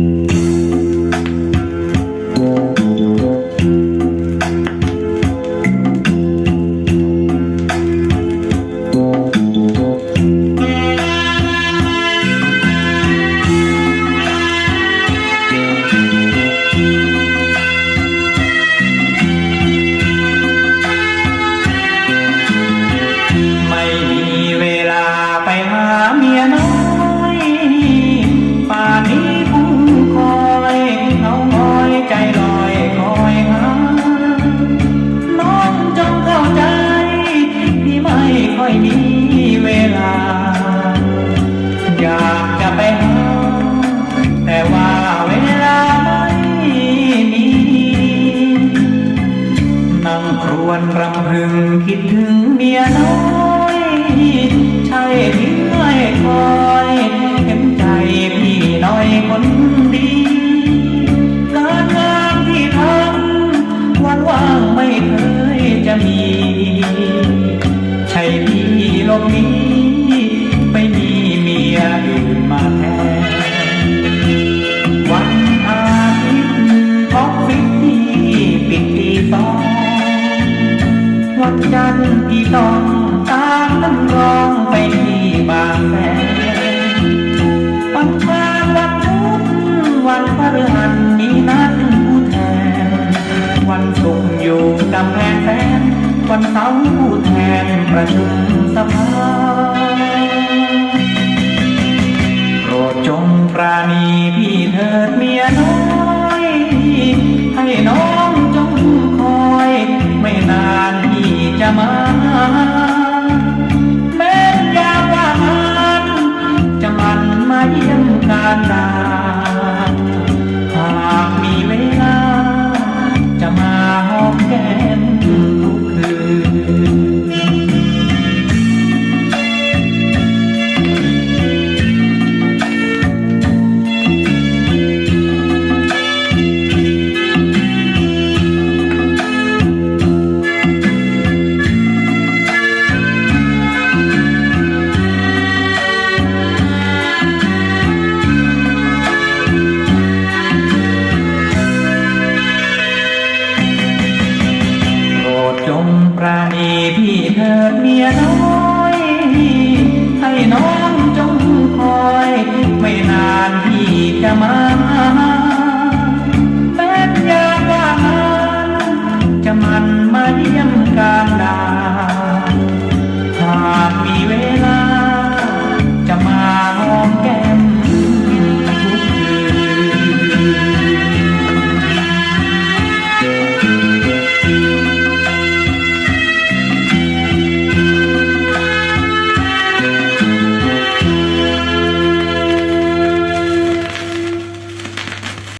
ไรวนรำพึงคิดถึงเมียน้อยใช่ทิ้งไม่คอยเห็นใจพี่น้อยคนดีการงานที่ทำวันว่างไม่เคยจะมี ใช่พี่ลบนี วันจันทร์พี่ต้องตามน้ำรองไปที่บางแสนวันพาวันพุธวันพฤหัสมีนัดผู้แทน วันศุกร์อยู่กำแพงแสน วันเสาร์ผู้แทนประชุมสภาโปรดจงปราณีพี่เถิดเมียน้อย พี่เธอเมียน้อย